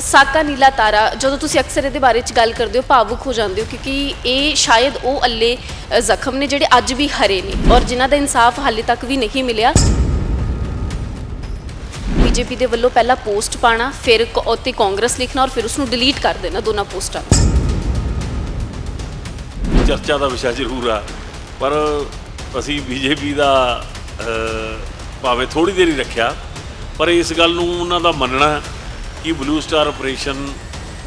ਸਾਕਾ ਨੀਲਾ ਤਾਰਾ ਜਦੋਂ ਤੁਸੀਂ ਅਕਸਰ ਇਹਦੇ ਬਾਰੇ ਚ ਗੱਲ ਕਰਦੇ ਹੋ ਭਾਵੁਕ ਹੋ ਜਾਂਦੇ ਹੋ ਕਿਉਂਕਿ ਇਹ ਸ਼ਾਇਦ ਉਹ ਅੱਲੇ ਅ, ਜ਼ਖਮ ਨੇ ਜਿਹੜੇ ਅੱਜ ਵੀ ਹਰੇ ਨੇ ਔਰ ਜਿਨ੍ਹਾਂ ਦਾ ਇਨਸਾਫ ਹਾਲੇ ਤੱਕ ਵੀ ਨਹੀਂ ਮਿਲਿਆ। ਬੀਜੇਪੀ ਦੇ ਵੱਲੋਂ ਪਹਿਲਾਂ ਪੋਸਟ ਪਾਣਾ ਫਿਰ ਕ- ਉੱਤੇ ਕਾਂਗਰਸ ਲਿਖਣਾ ਔਰ ਫਿਰ ਉਸ ਨੂੰ ਡਿਲੀਟ ਕਰ ਦੇਣਾ ਦੋਨਾਂ ਪੋਸਟਾਂ ਨੂੰ। ਚਰਚਾ ਦਾ ਵਿਸ਼ਾ ਜ਼ਰੂਰ ਆ ਪਰ ਅਸੀਂ ਬੀਜੇਪੀ ਦਾ ਅਹ, ਭਾਵੇਂ ਥੋੜੀ ਦੇਰ ਹੀ ਰੱਖਿਆ ਪਰ ਇਸ ਗੱਲ ਨੂੰ ਉਹਨਾਂ ਦਾ ਮੰਨਣਾ ਕਿ ਬਲੂ ਸਟਾਰ ਆਪਰੇਸ਼ਨ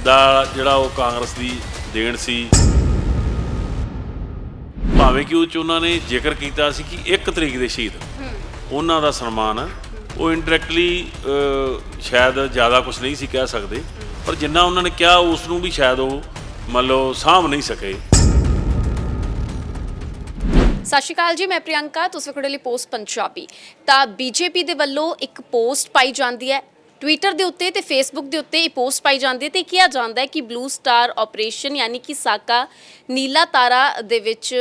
ਦਾ ਜਿਹੜਾ ਉਹ ਕਾਂਗਰਸ ਦੀ ਦੇਣ ਸੀ? ਭਾਵੇਂ ਕਿ ਉਹ ਚ ਉਹਨਾਂ ਨੇ ਜ਼ਿਕਰ ਕੀਤਾ ਸੀ ਕਿ 1 ਤਰੀਕ ਦੇ ਸ਼ਹੀਦ। ਉਹਨਾਂ ਦਾ ਸਨਮਾਨ, ਉਹ ਇਨਡਾਇਰੈਕਟਲੀ ਸ਼ਾਇਦ ਜ਼ਿਆਦਾ ਕੁਝ ਨਹੀਂ ਸੀ ਕਹਿ ਸਕਦੇ, ਪਰ ਜਿੰਨਾ ਉਹਨਾਂ ਨੇ ਕਿਹਾ ਉਸ ਨੂੰ ਵੀ ਸ਼ਾਇਦ ਉਹ ਮੰਨ ਲਓ ਸਾਂਭ ਨਹੀਂ ਸਕੇ। ਸਤਿ ਸ਼੍ਰੀ ਅਕਾਲ ਜੀ, ਮੈਂ ਪ੍ਰਿਯੰਕਾ, ਤੁਸੀਂ ਵੇਖ ਰਹੇ ਲਈ ਪੋਸਟ ਪੰਜਾਬੀ। ਤਾਂ ਬੀਜੇਪੀ ਦੇ ਵੱਲੋਂ ਇੱਕ ਪੋਸਟ ਪਾਈ ਜਾਂਦੀ ਹੈ ਟਵਿੱਟਰ ਦੇ ਉੱਤੇ ਤੇ ਫੇਸਬੁੱਕ ਦੇ ਉੱਤੇ ਇਹ ਪੋਸਟ ਪਾਈ ਜਾਂਦੀ ਹੈ ਤੇ ਕਿਹਾ ਜਾਂਦਾ ਹੈ ਕਿ ਬਲੂ ਸਟਾਰ ਆਪਰੇਸ਼ਨ ਯਾਨੀ ਕਿ ਸਾਕਾ ਨੀਲਾ ਤਾਰਾ ਦੇ ਵਿੱਚ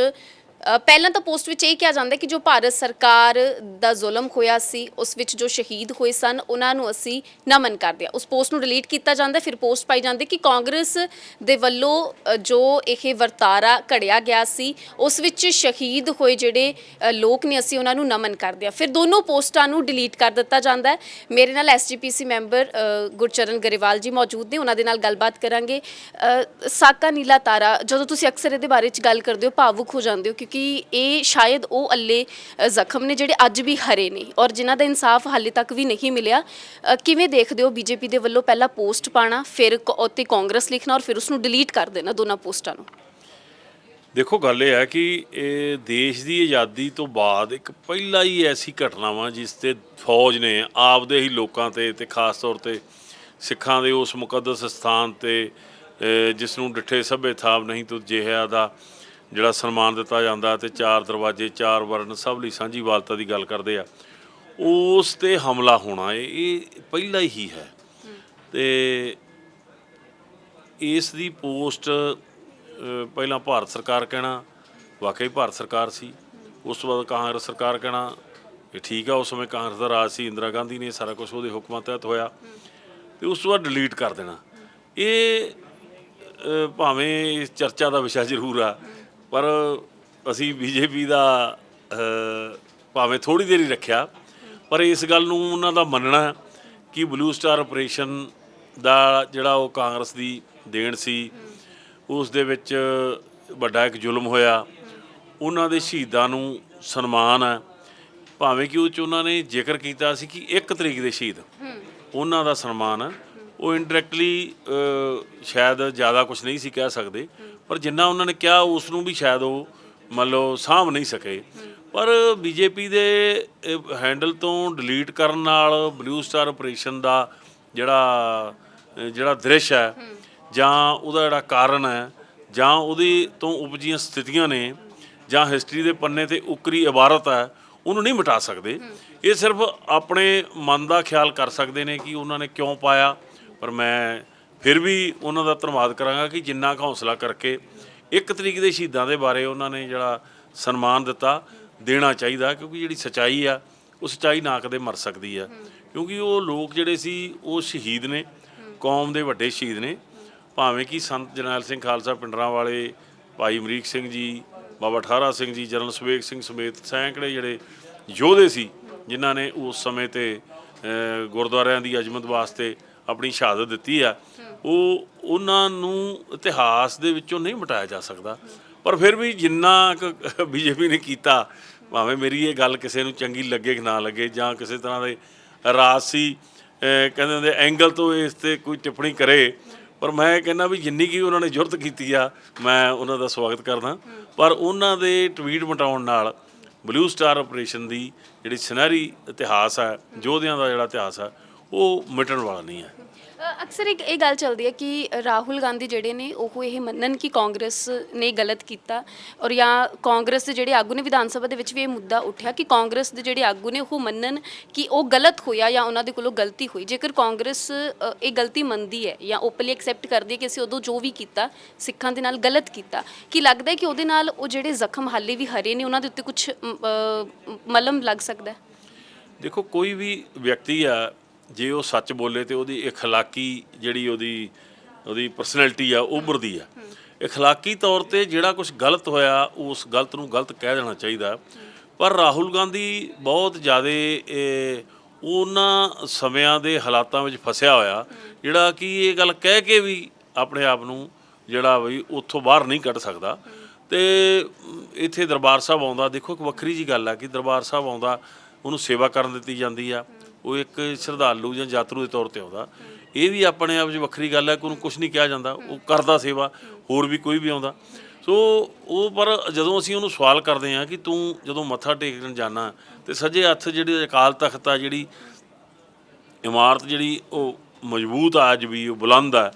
ਪਹਿਲਾਂ ਤਾਂ ਪੋਸਟ ਵਿੱਚ ਇਹ ਕਿਹਾ ਜਾਂਦਾ ਕਿ ਜੋ ਭਾਰਤ ਸਰਕਾਰ ਦਾ ਜ਼ੁਲਮ ਹੋਇਆ ਸੀ, ਉਸ ਵਿੱਚ ਜੋ ਸ਼ਹੀਦ ਹੋਏ ਸਨ, ਉਹਨਾਂ ਨੂੰ ਅਸੀਂ ਨਮਨ ਕਰਦੇ ਹਾਂ। ਉਸ ਪੋਸਟ ਨੂੰ ਡਿਲੀਟ ਕੀਤਾ ਜਾਂਦਾ, ਫਿਰ ਪੋਸਟ ਪਾਈ ਜਾਂਦੀ ਕਿ ਕਾਂਗਰਸ ਦੇ ਵੱਲੋਂ ਜੋ ਇਹ ਵਰਤਾਰਾ ਘੜਿਆ ਗਿਆ ਸੀ, ਉਸ ਵਿੱਚ ਸ਼ਹੀਦ ਹੋਏ ਜਿਹੜੇ ਲੋਕ ਨੇ ਅਸੀਂ ਉਹਨਾਂ ਨੂੰ ਨਮਨ ਕਰਦੇ ਹਾਂ। ਫਿਰ ਦੋਨੋਂ ਪੋਸਟਾਂ ਨੂੰ ਡਿਲੀਟ ਕਰ ਦਿੱਤਾ ਜਾਂਦਾ ਹੈ। ਮੇਰੇ ਨਾਲ ਐਸਜੀਪੀਸੀ ਮੈਂਬਰ ਗੁਰਚਰਨ ਗਰੇਵਾਲ ਜੀ ਮੌਜੂਦ ਨੇ, ਉਹਨਾਂ ਦੇ ਨਾਲ ਗੱਲਬਾਤ ਕਰਾਂਗੇ। ਸਾਕਾ ਨੀਲਾ ਤਾਰਾ, ਜਦੋਂ ਤੁਸੀਂ ਅਕਸਰ ਇਹਦੇ ਬਾਰੇ ਚ ਗੱਲ ਕਰਦੇ ਹੋ, ਭਾਵੁਕ ਹੋ ਜਾਂਦੇ ਹੋ, ਕਿਉਂਕਿ ਇਹ ਸ਼ਾਇਦ ਉਹ ਅੱਲੇ ਅ, ਜ਼ਖਮ ਨੇ ਜਿਹੜੇ ਅੱਜ ਵੀ ਹਰੇ ਨੇ ਔਰ ਜਿਨ੍ਹਾਂ ਦਾ ਇਨਸਾਫ ਹਾਲੇ ਤੱਕ ਵੀ ਨਹੀਂ ਮਿਲਿਆ। ਅ, ਕਿਵੇਂ ਦੇਖਦੇ ਹੋ ਬੀਜੇਪੀ ਦੇ ਵੱਲੋਂ ਪਹਿਲਾਂ ਪੋਸਟ ਪਾਣਾ ਫਿਰ ਕ- ਉੱਤੇ ਕਾਂਗਰਸ ਲਿਖਣਾ ਔਰ ਫਿਰ ਉਸ ਨੂੰ ਡਿਲੀਟ ਕਰ ਦੇਣਾ ਦੋਨਾਂ ਪੋਸਟਾਂ ਨੂੰ? ਦੇਖੋ ਗੱਲ ਇਹ ਹੈ ਕਿ ਇਹ ਦੇਸ਼ ਦੀ ਆਜ਼ਾਦੀ ਤੋਂ ਬਾਅਦ ਇੱਕ ਪਹਿਲਾ ਹੀ ਐਸੀ ਘਟਨਾ ਵਾ ਜਿਸ ਤੇ ਫੌਜ ਨੇ ਆਪਦੇ ਹੀ ਲੋਕਾਂ ਤੇ ਤੇ ਖਾਸ ਤੌਰ ਤੇ ਸਿੱਖਾਂ ਦੇ ਉਸ ਮੁਕੱਦਸ ਸਥਾਨ ਤੇ ਅਹ, ਜਿਸ ਨੂੰ ਡਿੱਠੇ ਸਭੇ ਥਾਪ ਨਹੀਂ ਤੁ ਜਿਹਾ ਦਾ ਜਿਹੜਾ ਸਨਮਾਨ ਦਿੱਤਾ ਜਾਂਦਾ ਤੇ ਚਾਰ ਦਰਵਾਜ਼ੇ, ਚਾਰ ਵਰਨ, ਸਭ ਲਈ ਸਾਂਝੀ ਵਾਲਤਾ ਦੀ ਗੱਲ ਕਰਦੇ ਆ। ਉਸ ਤੇ ਹਮਲਾ ਹੋਣਾ ਇਹ ਇਹ ਪਹਿਲਾ ਹੀ ਹੈ। ਤੇ ਇਸ ਦੀ ਪੋਸਟ ਪਹਿਲਾਂ ਭਾਰਤ ਸਰਕਾਰ ਕਹਿਣਾ, ਵਾਕਈ ਭਾਰਤ ਸਰਕਾਰ ਸੀ। ਉਸ ਤੋਂ ਬਾਅਦ ਕਾਂਗਰਸ ਸਰਕਾਰ ਕਹਿਣਾ, ਇਹ ਠੀਕ ਆ, ਉਸ ਸਮੇਂ ਕਾਂਗਰਸ ਦਾ ਰਾਜ ਸੀ, ਇੰਦਰਾ ਗਾਂਧੀ ਨੇ ਸਾਰਾ ਕੁਝ ਉਹਦੇ ਹੁਕਮਾਂ ਤਹਿਤ ਹੋਇਆ। ਤੇ ਉਸ ਤੋਂ ਬਾਅਦ ਡਿਲੀਟ ਕਰ ਦੇਣਾ। ਇਹ ਭਾਵੇਂ ਚਰਚਾ ਦਾ ਵਿਸ਼ਾ ਜ਼ਰੂਰ ਆ ਪਰ ਅਸੀਂ ਬੀਜੇਪੀ ਦਾ ਭਾਵੇਂ ਥੋੜੀ ਦੇਰ ਹੀ ਰੱਖਿਆ ਪਰ ਇਸ ਗੱਲ ਨੂੰ ਉਹਨਾਂ ਦਾ ਮੰਨਣਾ ਕਿ ਬਲੂ ਸਟਾਰ ਆਪਰੇਸ਼ਨ ਦਾ ਜਿਹੜਾ ਉਹ ਕਾਂਗਰਸ ਦੀ ਦੇਣ ਸੀ ਉਸ ਦੇ ਵਿੱਚ ਵੱਡਾ ਇੱਕ ਜ਼ੁਲਮ ਹੋਇਆ। ਉਹਨਾਂ ਦੇ ਸ਼ਹੀਦਾਂ ਨੂੰ ਸਨਮਾਨ ਹੈ। ਭਾਵੇਂ ਕਿ ਉਹ ਚ ਉਹਨਾਂ ਨੇ ਜ਼ਿਕਰ ਕੀਤਾ ਸੀ ਕਿ 1 ਤਰੀਕ ਦੇ ਸ਼ਹੀਦ ਉਹਨਾਂ ਦਾ ਸਨਮਾਨ ਹੈ। ਉਹ ਇਨਡਾਇਰੈਕਟਲੀ ਸ਼ਾਇਦ ਜ਼ਿਆਦਾ ਕੁਝ ਨਹੀਂ ਸੀ ਕਹਿ ਸਕਦੇ, ਪਰ ਜਿੰਨਾ ਉਹਨਾਂ ਨੇ ਕਿਹਾ, ਉਸ ਨੂੰ ਵੀ ਸ਼ਾਇਦ ਉਹ ਮੰਨ ਲਓ ਸਾਂਭ ਨਹੀਂ ਸਕੇ। ਪਰ ਬੀਜੇਪੀ ਦੇ ਹੈਂਡਲ ਤੋਂ ਡਿਲੀਟ ਕਰਨ ਨਾਲ ਬਲੂ ਸਟਾਰ ਆਪਰੇਸ਼ਨ ਦਾ ਜਿਹੜਾ ਜਿਹੜਾ ਦ੍ਰਿਸ਼ ਹੈ, ਜਾਂ ਉਹਦਾ ਜਿਹੜਾ ਕਾਰਨ ਹੈ, ਜਾਂ ਉਹਦੀ ਤੋਂ ਉਪਜੀਆਂ ਸਥਿਤੀਆਂ ਨੇ, ਜਾਂ ਹਿਸਟਰੀ ਦੇ ਪੰਨੇ ਤੇ ਉਕਰੀ ਇਬਾਰਤ ਹੈ, ਉਹਨੂੰ ਨਹੀਂ ਮਿਟਾ ਸਕਦੇ। ਇਹ ਸਿਰਫ ਆਪਣੇ ਮਨ ਦਾ ਖਿਆਲ ਕਰ ਸਕਦੇ ਨੇ ਕਿ ਉਹਨਾਂ ਨੇ ਕਿਉਂ ਪਾਇਆ। ਪਰ ਮੈਂ ਫਿਰ ਵੀ ਉਹਨਾਂ ਦਾ ਧੰਨਵਾਦ ਕਰਾਂਗਾ ਕਿ ਜਿੰਨਾ ਕੁ ਹੌਸਲਾ ਕਰਕੇ ਇੱਕ ਤਰੀਕ ਦੇ ਸ਼ਹੀਦਾਂ ਦੇ ਬਾਰੇ ਉਹਨਾਂ ਨੇ ਜਿਹੜਾ ਸਨਮਾਨ ਦਿੱਤਾ, ਦੇਣਾ ਚਾਹੀਦਾ, ਕਿਉਂਕਿ ਜਿਹੜੀ ਸਚਾਈ ਆ, ਉਹ ਸਚਾਈ ਨਾ ਕਦੇ ਮਰ ਸਕਦੀ ਆ। ਕਿਉਂਕਿ ਉਹ ਲੋਕ ਜਿਹੜੇ ਸੀ, ਉਹ ਸ਼ਹੀਦ ਨੇ, ਕੌਮ ਦੇ ਵੱਡੇ ਸ਼ਹੀਦ ਨੇ। ਭਾਵੇਂ ਕਿ ਸੰਤ ਜਰਨੈਲ ਸਿੰਘ ਖਾਲਸਾ ਪਿੰਡਰਾਂ ਵਾਲੇ ਭਾਈ ਅਮਰੀਕ ਸਿੰਘ ਜੀ, ਬਾਬਾ ਠਾਰਾ ਸਿੰਘ ਜੀ, ਜਨਰਲ ਸੁਵੇਗ ਸਿੰਘ ਸਮੇਤ ਸੈਂਕੜੇ ਜਿਹੜੇ ਯੋਧੇ ਸੀ, ਜਿਨ੍ਹਾਂ ਨੇ ਉਸ ਸਮੇਂ ਤੇ ਗੁਰਦੁਆਰਿਆਂ ਦੀ ਅਜਮਤ ਵਾਸਤੇ ਆਪਣੀ ਸ਼ਹਾਦਤ ਦਿੱਤੀ ਆ, ਉਹ ਉਹਨਾਂ ਨੂੰ ਇਤਿਹਾਸ ਦੇ ਵਿੱਚੋਂ ਨਹੀਂ ਮਿਟਾਇਆ ਜਾ ਸਕਦਾ। ਪਰ ਫਿਰ ਵੀ ਜਿੰਨਾ ਬੀਜੇਪੀ ਨੇ ਕੀਤਾ, ਭਾਵੇਂ ਮੇਰੀ ਇਹ ਗੱਲ ਕਿਸੇ ਨੂੰ ਚੰਗੀ ਲੱਗੇ ਕਿ ਨਾ ਲੱਗੇ, ਜਾਂ ਕਿਸੇ ਤਰ੍ਹਾਂ ਦੇ ਰਾਜਸੀ ਕਹਿੰਦੇ ਹੁੰਦੇ ਐਂਗਲ ਤੋਂ ਇਸ ਤੇ ਕੋਈ ਟਿੱਪਣੀ ਕਰੇ, ਪਰ ਮੈਂ ਕਹਿੰਦਾ ਵੀ ਜਿੰਨੀ ਕੀ ਉਹਨਾਂ ਨੇ ਜੁਰਤ ਕੀਤੀ ਆ, ਮੈਂ ਉਹਨਾਂ ਦਾ ਸਵਾਗਤ ਕਰਦਾ। ਪਰ ਉਹਨਾਂ ਦੇ ਟਵੀਟ ਮਟਾਉਣ ਨਾਲ ਬਲੂ ਸਟਾਰ ਆਪਰੇਸ਼ਨ ਦੀ ਜਿਹੜੀ ਸੁਨਹਿਰੀ ਇਤਿਹਾਸ ਹੈ ਯੋਧਿਆਂ ਦਾ ਜਿਹੜਾ ਇਤਿਹਾਸ ਹੈ ਉਹ ਮਿਟਣ ਵਾਲਾ ਨਹੀਂ ਹੈ। ਅ, ਅਕਸਰ ਇੱਕ ਇਹ ਗੱਲ ਚੱਲਦੀ ਹੈ ਕਿ ਰਾਹੁਲ ਗਾਂਧੀ ਜਿਹੜੇ ਨੇ ਉਹ ਇਹ ਮੰਨਣ ਕਿ ਕਾਂਗਰਸ ਨੇ ਗਲਤ ਕੀਤਾ ਔਰ ਜਾਂ ਕਾਂਗਰਸ ਦੇ ਜਿਹੜੇ ਆਗੂ ਨੇ ਵਿਧਾਨ ਸਭਾ ਦੇ ਵਿੱਚ ਵੀ ਇਹ ਮੁੱਦਾ ਉੱਠਿਆ ਕਿ ਕਾਂਗਰਸ ਦੇ ਜਿਹੜੇ ਆਗੂ ਨੇ ਉਹ ਮੰਨਣ ਕਿ ਉਹ ਗਲਤ ਹੋਇਆ ਜਾਂ ਉਹਨਾਂ ਦੇ ਕੋਲੋਂ ਗਲਤੀ ਹੋਈ। ਜੇਕਰ ਕਾਂਗਰਸ ਅ, ਇਹ ਗਲਤੀ ਮੰਨਦੀ ਹੈ ਜਾਂ ਓਪਨਲੀ ਐਕਸੈਪਟ ਕਰਦੀ ਹੈ ਕਿ ਅਸੀਂ ਉਦੋਂ ਜੋ ਵੀ ਕੀਤਾ ਸਿੱਖਾਂ ਦੇ ਨਾਲ ਗਲਤ ਕੀਤਾ ਕੀ ਲੱਗਦਾ ਹੈ ਕਿ ਉਹਦੇ ਨਾਲ ਉਹ ਜਿਹੜੇ ਜ਼ਖਮ ਹਾਲੇ ਵੀ ਹਰੇ ਨੇ ਉਹਨਾਂ ਦੇ ਉੱਤੇ ਕੁਝ ਮਲਮ ਲੱਗ ਸਕਦਾ ਹੈ? ਦੇਖੋ ਕੋਈ ਵੀ ਵਿਅਕਤੀ ਆ ਜੇ ਉਹ ਸੱਚ ਬੋਲੇ ਤੇ ਉਹਦੀ اخلاقی ਜਿਹੜੀ ਉਹਦੀ ਉਹਦੀ ਪਰਸਨੈਲਿਟੀ ਆ ਉਹ ਉੱਭਰਦੀ ਆ اخلاقی ਤੌਰ ਤੇ ਜਿਹੜਾ ਕੁਝ ਗਲਤ ਹੋਇਆ ਉਸ ਗਲਤ ਨੂੰ ਗਲਤ ਕਹਿ ਦੇਣਾ ਚਾਹੀਦਾ ਪਰ ਰਾਹੁਲ ਗਾਂਧੀ ਬਹੁਤ ਜ਼ਿਆਦਾ ਉਹਨਾਂ ਸਮਿਆਂ ਦੇ ਹਾਲਾਤਾਂ ਵਿੱਚ ਫਸਿਆ ਹੋਇਆ ਜਿਹੜਾ ਕਿ ਇਹ ਗੱਲ ਕਹਿ ਕੇ ਵੀ ਆਪਣੇ ਆਪ ਨੂੰ ਜਿਹੜਾ ਵੀ ਉੱਥੋਂ ਬਾਹਰ ਨਹੀਂ ਕੱਢ ਸਕਦਾ ਤੇ ਅਮ, ਇੱਥੇ ਦਰਬਾਰ ਸਾਹਿਬ ਆਉਂਦਾ ਦੇਖੋ ਇੱਕ ਵੱਖਰੀ ਜੀ ਗੱਲ ਆ ਕਿ ਦਰਬਾਰ ਸਾਹਿਬ ਆਉਂਦਾ ਉਹਨੂੰ ਸੇਵਾ ਕਰਨ ਦਿੱਤੀ ਜਾਂਦੀ ਆ ਉਹ ਇੱਕ ਸ਼ਰਧਾਲੂ ਜਾਂ ਯਾਤਰੂ ਦੇ ਤੌਰ ਤੇ ਆਉਂਦਾ। ਇਹ ਵੀ ਆਪਣੇ ਆਪ 'ਚ ਵੱਖਰੀ ਗੱਲ ਹੈ ਕਿ ਉਹਨੂੰ ਕੁਝ ਨਹੀਂ ਕਿਹਾ ਜਾਂਦਾ। ਉਹ ਕਰਦਾ ਸੇਵਾ, ਹੋਰ ਵੀ ਕੋਈ ਵੀ ਆਉਂਦਾ। ਸੋ ਉਹ ਪਰ ਜਦੋਂ ਅਸੀਂ ਉਹਨੂੰ ਸਵਾਲ ਕਰਦੇ ਹਾਂ ਕਿ ਤੂੰ ਜਦੋਂ ਮੱਥਾ ਟੇਕਣ ਜਾਣਾ ਤੇ ਸੱਜੇ ਹੱਥ ਜਿਹੜੀ ਅਕਾਲ ਤਖਤ ਆ, ਜਿਹੜੀ ਇਮਾਰਤ ਜਿਹੜੀ ਉਹ ਮਜ਼ਬੂਤ ਆ ਅੱਜ ਵੀ, ਉਹ ਬੁਲੰਦ ਆ,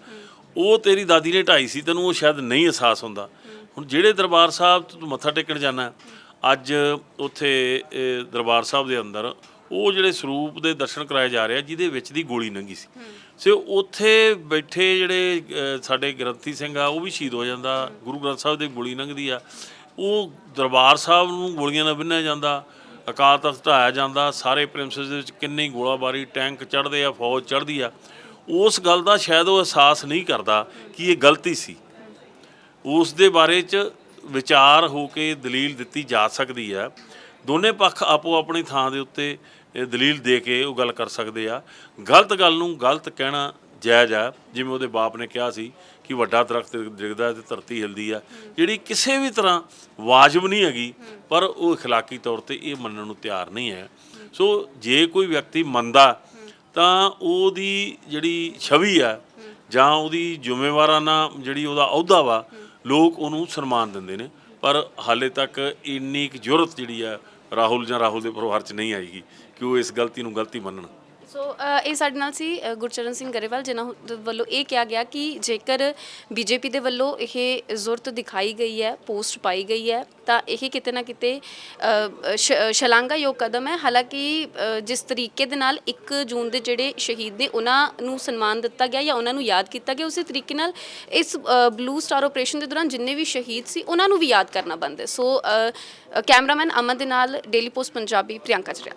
ਉਹ ਤੇਰੀ ਦਾਦੀ ਨੇ ਢਾਈ ਸੀ, ਤੈਨੂੰ ਉਹ ਸ਼ਾਇਦ ਨਹੀਂ ਅਹਿਸਾਸ ਹੁੰਦਾ। ਹੁਣ ਜਿਹੜੇ ਦਰਬਾਰ ਸਾਹਿਬ ਤੂੰ ਮੱਥਾ ਟੇਕਣ ਜਾਣਾ, ਅੱਜ ਉੱਥੇ ਦਰਬਾਰ ਸਾਹਿਬ ਦੇ ਅੰਦਰ ਉਹ ਜਿਹੜੇ ਸਰੂਪ ਦੇ ਦਰਸ਼ਨ ਕਰਾਏ ਜਾ ਰਹੇ ਆ ਜਿਹਦੇ ਵਿੱਚ ਦੀ ਗੋਲੀ ਲੰਗੀ ਸੀ। ਸੋ ਉੱਥੇ ਬੈਠੇ ਜਿਹੜੇ ਸਾਡੇ ਗ੍ਰੰਥੀ ਸਿੰਘ ਆ ਉਹ ਵੀ ਸ਼ਹੀਦ ਹੋ ਜਾਂਦਾ। ਗੁਰੂ ਗ੍ਰੰਥ ਸਾਹਿਬ ਦੇ ਗੋਲੀ ਲੰਘਦੀ ਆ। ਉਹ ਦਰਬਾਰ ਸਾਹਿਬ ਨੂੰ ਗੋਲੀਆਂ ਨਾਲ ਬੰਨਿਆ ਜਾਂਦਾ ਅਕਾਲ ਤਖਤ ਢਾਇਆ ਜਾਂਦਾ ਸਾਰੇ ਪ੍ਰਿੰਸਸ ਦੇ ਵਿੱਚ ਕਿੰਨੀ ਗੋਲਾਬਾਰੀ ਟੈਂਕ ਚੜ੍ਹਦੇ ਆ ਫੌਜ ਚੜ੍ਹਦੀ ਆ। ਉਸ ਗੱਲ ਦਾ ਸ਼ਾਇਦ ਉਹ ਅਹਿਸਾਸ ਨਹੀਂ ਕਰਦਾ ਕਿ ਇਹ ਗਲਤੀ ਸੀ। ਉਸ ਦੇ ਬਾਰੇ ਚ ਵਿਚਾਰ ਹੋ ਕੇ ਦਲੀਲ ਦਿੱਤੀ ਜਾ ਸਕਦੀ ਹੈ ਦੋਨੇ ਪੱਖ ਆਪੋ ਆਪਣੀ ਥਾਂ ਦੇ ਉੱਤੇ ਇਹ ਦਲੀਲ ਦੇ ਕੇ ਉਹ ਗੱਲ ਕਰ ਸਕਦੇ ਆ ਗਲਤ ਗੱਲ ਨੂੰ ਗਲਤ ਕਹਿਣਾ ਜਾਇਜ਼ ਆ ਜਿਵੇਂ ਉਹਦੇ ਬਾਪ ਨੇ ਕਿਹਾ ਸੀ ਕਿ ਵੱਡਾ ਦਰਖਤ ਡਿੱਗਦਾ ਤੇ ਧਰਤੀ ਹਿਲਦੀ ਆ ਜਿਹੜੀ ਕਿਸੇ ਵੀ ਤਰ੍ਹਾਂ ਵਾਜਬ ਨਹੀਂ ਹੈਗੀ ਪਰ ਉਹ اخلاقی ਤੌਰ ਤੇ ਇਹ ਮੰਨਣ ਨੂੰ ਤਿਆਰ ਨਹੀਂ ਹੈ ਸੋ ਜੇ ਕੋਈ ਵਿਅਕਤੀ ਮੰਨਦਾ ਤਾਂ ਉਹਦੀ ਜਿਹੜੀ ਛਵੀ ਆ ਜਾਂ ਉਹਦੀ ਜ਼ਿੰਮੇਵਾਰਾਨਾ ਜਿਹੜੀ ਉਹਦਾ ਅਹੁਦਾ ਵਾ ਲੋਕ ਉਹਨੂੰ ਸਨਮਾਨ ਦਿੰਦੇ ਨੇ ਪਰ ਹਾਲੇ ਤੱਕ ਇੰਨੀ ਕੁ ਜੁਰਤ ਜਿਹੜੀ ਆ ਰਾਹੁਲ ਜਾਂ ਰਾਹੁਲ ਦੇ ਪਰਿਵਾਰ 'ਚ ਨਹੀਂ ਆਏਗੀ ਕਿ ਉਹ ਇਸ ਗਲਤੀ ਨੂੰ ਗਲਤੀ ਮੰਨਣ। ਸੋ ਅ, ਇਹ ਸਾਡੇ ਨਾਲ ਸੀ ਅ, ਗੁਰਚਰਨ ਸਿੰਘ ਗਰੇਵਾਲ ਜਿਨ੍ਹਾਂ ਹੁ- ਵੱਲੋਂ ਇਹ ਕਿਹਾ ਗਿਆ ਕਿ ਜੇਕਰ ਬੀਜੇਪੀ ਦੇ ਵੱਲੋਂ ਇਹ ਜ਼ੁਰਤ ਦਿਖਾਈ ਗਈ ਹੈ ਪੋਸਟ ਪਾਈ ਗਈ ਹੈ ਤਾਂ ਇਹ ਕਿਤੇ ਨਾ ਕਿਤੇ ਅ, ਸ਼- ਸ਼ਲਾਘਾਯੋਗ ਕਦਮ ਹੈ ਹਾਲਾਂਕਿ ਅ, ਜਿਸ ਤਰੀਕੇ ਦੇ ਨਾਲ 1 ਜੂਨ ਦੇ ਜਿਹੜੇ ਸ਼ਹੀਦ ਨੇ ਉਹਨਾਂ ਨੂੰ ਸਨਮਾਨ ਦਿੱਤਾ ਗਿਆ ਜਾਂ ਉਹਨਾਂ ਨੂੰ ਯਾਦ ਕੀਤਾ ਗਿਆ ਉਸੇ ਤਰੀਕੇ ਨਾਲ ਇਸ ਬਲੂ ਸਟਾਰ ਆਪਰੇਸ਼ਨ ਦੇ ਦੌਰਾਨ ਜਿੰਨੇ ਵੀ ਸ਼ਹੀਦ ਸੀ ਉਹਨਾਂ ਨੂੰ ਵੀ ਯਾਦ ਕਰਨਾ ਬਣਦਾ ਹੈ। ਸੋ ਅ, ਅ, ਕੈਮਰਾਮੈਨ ਅਮਨ ਦੇ ਨਾਲ ਡੇਲੀ ਪੋਸਟ ਪੰਜਾਬੀ ਪ੍ਰਿਯੰਕਾ ਚਰਿਆ